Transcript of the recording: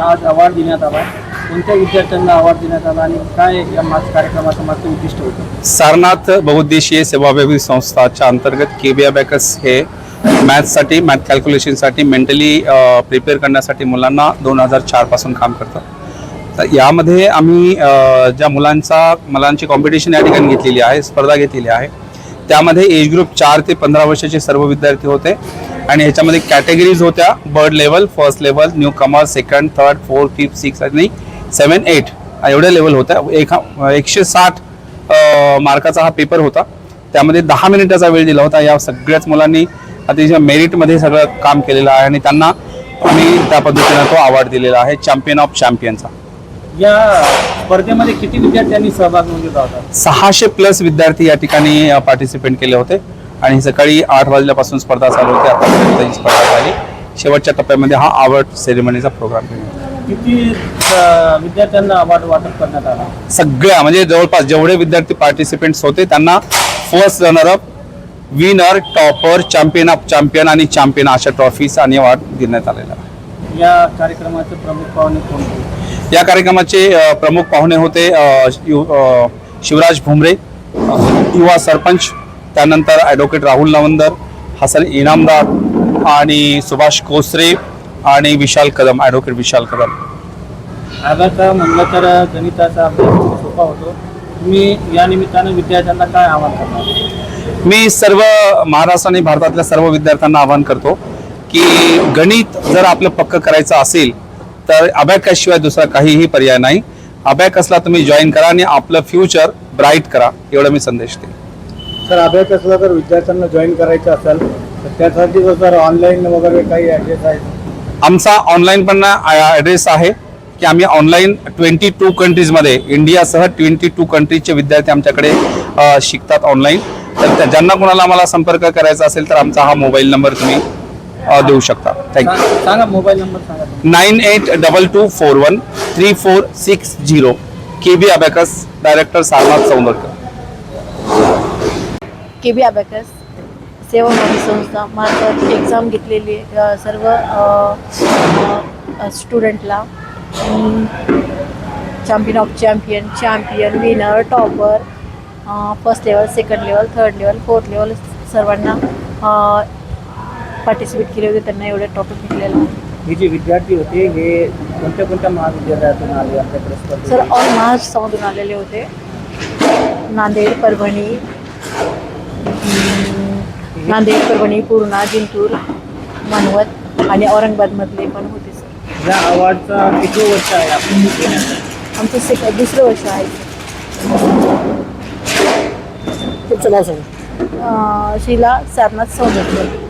आज अवॉर्ड देण्यात आला कोणत्या विद्यार्थ्यांना अवॉर्ड देण्यात आला आणि काय या माग कार्यक्रमाचं मागचं उद्दिष्ट होतं? सारनाथ बहुउद्देशीय सेवाभावी संस्थाच्या अंतर्गत के बी हे मॅथ्ससाठी मॅथ कॅल्क्युलेशनसाठी मेंटली प्रिपेअर करण्यासाठी मुलांना दोन हजार चारपासून काम करतं तर यामध्ये आम्ही ज्या मुलांचा मुलांची कॉम्पिटिशन या ठिकाणी घेतलेली आहे स्पर्धा घेतलेली आहे त्यामध्ये एज ग्रुप चार ते पंधरा वर्षाचे सर्व विद्यार्थी होते. आणि ह्याच्यामध्ये कॅटेगरीज होत्या bird level first level newcomer second third fourth fifth six आणि सेवन एट एवढ्या लेवल होत्या. एक एकशे साठ मार्काचा हा पेपर होता. त्यामध्ये दहा मिनिटाचा वेळ दिला होता. या सगळ्याच मुलांनी अतिशय मेरिटमध्ये सगळं काम केलेलं आहे आणि त्यांना आम्ही त्या पद्धतीनं तो अवॉर्ड दिलेला आहे चॅम्पियन ऑफ चॅम्पियनचा या स्पर्धेमध्ये किती विद्यार्थ्यांनी सहभाग नोंदवला होता? सहाशे प्लस विद्यार्थी या ठिकाणी पार्टिसिपेट केले होते. आणि सकाळी आठ वाजल्यापासून स्पर्धा चालू होती. आतापर्यंत ही स्पर्धा झाली. शेवटच्या टप्प्यामध्ये हा अवॉर्ड सेरेमनीचा प्रोग्राम केला किती विद्यार्थ्यांना अवॉर्ड वाटप करण्यात आला? सगळ्या म्हणजे जवळपास जेवढे विद्यार्थी पार्टिसिपेंट्स होते त्यांना first runner up winner topper champion of champion आणि चॅम्पियन अशा ट्रॉफीज आणि अवॉर्ड देण्यात आलेला. या कार्यक्रमाचे प्रमुख पाहुणे कोण या कार्यक्रमाचे प्रमुख पाहुणे होते शिवराज भुमरे युवा सरपंच त्यानंतर ॲडव्होकेट राहुल नवंदर हसन इनामदार आणि सुभाष कोसरे आणि विशाल कदम ॲडव्होकेट विशाल कदम. आगाचा म्हणलं तर गणिताचा अभ्यास खूप सोपा होतो. तुम्ही या निमित्तानं विद्यार्थ्यांना काय आवाहन करणार? मी सर्व महाराष्ट्र आणि भारतातल्या सर्व विद्यार्थ्यांना आवाहन करतो की गणित जर आपलं पक्क करायचं असेल तर अबॅकसशिवाय दुसरा काहीही पर्याय नाही. अबॅकसला तुम्ही जॉईन करा आणि आपलं फ्युचर ब्राईट करा एवढा मी संदेश देईन. सर अभ्यासाला जर विद्यार्थ्यांना जॉईन करायचं असेल तर त्यासाठी जर ऑनलाईन वगैरे काही ॲड्रेस आहे आमचा ऑनलाईन पण ॲड्रेस आहे की आम्ही ऑनलाईन ट्वेंटी टू कंट्रीजमध्ये इंडियासह ट्वेंटी टू कंट्रीजचे विद्यार्थी आमच्याकडे शिकतात ऑनलाईन तर ज्यांना कोणाला आम्हाला संपर्क करायचा असेल तर आमचा हा मोबाईल नंबर तुम्ही देऊ शकता. थँक्यू सांग- सांगा mobile number. Nine eight double two four one three four six zero. K B abacus director Sarnath Saundarkar. K B abacus सेवाभावी संस्था मार्फत एक्झाम घेतलेली सर्व स्टुडंटला champion of champion champion winner topper first level second level third level fourth level सर्वांना participate केले होते त्यांना एवढे टॉपिक भेटलेला. आहे हे जे विद्यार्थी होते हे कोणत्या कोणत्या महाविद्यालयातून आले आपल्याकडे? सर ऑल महाराष्ट्रामधून आलेले होते. नांदेड परभणी नांदेड परभणी पूर्णा जिंतूर मानवत आणि औरंगाबादमधले पण होते सर. या अवॉर्डचा किती वर्ष आहे आपण आमचं सेक दुसरं वर्ष आहे. तुमचं नाव सांगा. अं, शीला सारनाथ सौंदर्य